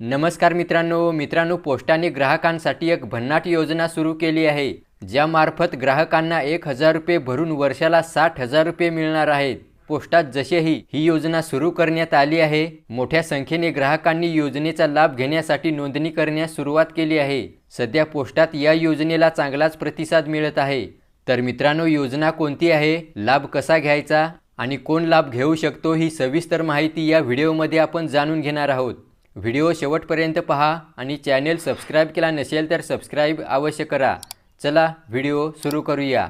नमस्कार मित्रांनो मित्रांनो पोस्टाने ग्राहकांसाठी एक भन्नाट योजना सुरू केली आहे ज्यामार्फत ग्राहकांना एक हजार रुपये भरून वर्षाला साठ हजार रुपये मिळणार आहेत. पोस्टात जसेही ही योजना सुरू करण्यात आली आहे मोठ्या संख्येने ग्राहकांनी योजनेचा लाभ घेण्यासाठी नोंदणी करण्यास सुरुवात केली आहे. सध्या पोस्टात या योजनेला चांगलाच प्रतिसाद मिळत आहे. तर मित्रांनो योजना कोणती आहे लाभ कसा घ्यायचा आणि कोण लाभ घेऊ शकतो ही सविस्तर माहिती या व्हिडिओमध्ये आपण जाणून घेणार आहोत. व्हिडिओ शेवटपर्यंत पहा आणि चॅनेल सबस्क्राईब केला नसेल तर सबस्क्राईब अवश्य करा. चला व्हिडिओ सुरू करूया.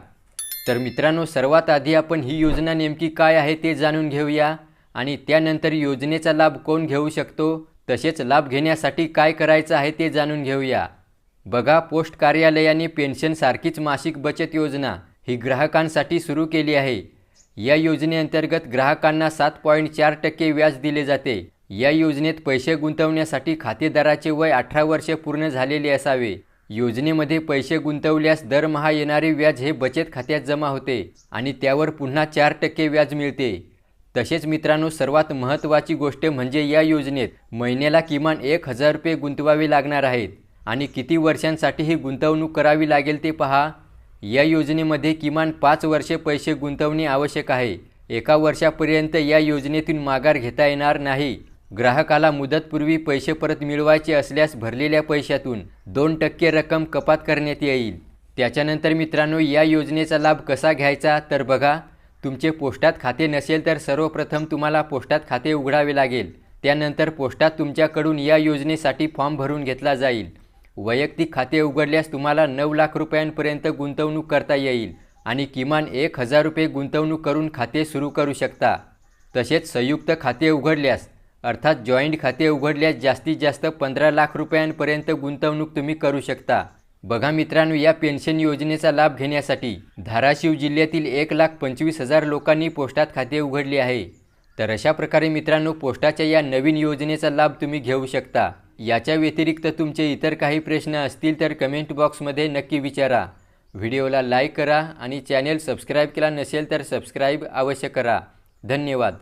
तर मित्रांनो सर्वात आधी आपण ही योजना नेमकी काय आहे ते जाणून घेऊया आणि त्यानंतर योजनेचा लाभ कोण घेऊ शकतो तसेच लाभ घेण्यासाठी काय करायचं आहे ते जाणून घेऊया. बघा पोस्ट कार्यालयाने पेन्शनसारखीच मासिक बचत योजना ही ग्राहकांसाठी सुरू केली आहे. या योजनेअंतर्गत ग्राहकांना सात पॉईंट चार टक्के व्याज दिले जाते. या योजनेत पैसे गुंतवण्यासाठी खातेदाराचे वय अठरा वर्षे पूर्ण झालेले असावे. योजनेमध्ये पैसे गुंतवल्यास दरमहा येणारे व्याज हे बचत खात्यात जमा होते आणि त्यावर पुन्हा चार टक्के व्याज मिळते. तसेच मित्रांनो सर्वात महत्त्वाची गोष्ट म्हणजे या योजनेत महिन्याला किमान एक हजार रुपये गुंतवावे लागणार आहेत. आणि किती वर्षांसाठी ही गुंतवणूक करावी लागेल ते पहा. या योजनेमध्ये किमान पाच वर्षे पैसे गुंतवणे आवश्यक आहे. एका वर्षापर्यंत या योजनेतून माघार घेता येणार नाही. ग्राहकाला मुदतपूर्वी पैसे परत मिळवायचे असल्यास भरलेल्या पैशातून दोन टक्के रक्कम कपात करण्यात येईल. त्याच्यानंतर मित्रांनो या योजनेचा लाभ कसा घ्यायचा? तर बघा तुमचे पोस्टात खाते नसेल तर सर्वप्रथम तुम्हाला पोस्टात खाते उघडावे लागेल. त्यानंतर पोस्टात तुमच्याकडून या योजनेसाठी फॉर्म भरून घेतला जाईल. वैयक्तिक खाते उघडल्यास तुम्हाला नऊ लाख रुपयांपर्यंत गुंतवणूक करता येईल आणि किमान एक हजार रुपये गुंतवणूक करून खाते सुरू करू शकता. तसेच संयुक्त खाते उघडल्यास अर्थात जॉईंट खाते उघडल्यास जास्तीत जास्त पंधरा लाख रुपयांपर्यंत गुंतवणूक तुम्ही करू शकता. बघा मित्रांनो या पेन्शन योजनेचा लाभ घेण्यासाठी धाराशिव जिल्ह्यातील एक लाख पंचवीस हजार लोकांनी पोस्टात खाते उघडले आहे. तर अशा प्रकारे मित्रांनो पोस्टाच्या या नवीन योजनेचा लाभ तुम्ही घेऊ शकता. याच्या व्यतिरिक्त तुमचे इतर काही प्रश्न असतील तर कमेंट बॉक्समध्ये नक्की विचारा. व्हिडिओला लाईक करा आणि चॅनेल सबस्क्राईब केला नसेल तर सबस्क्राईब अवश्य करा. धन्यवाद.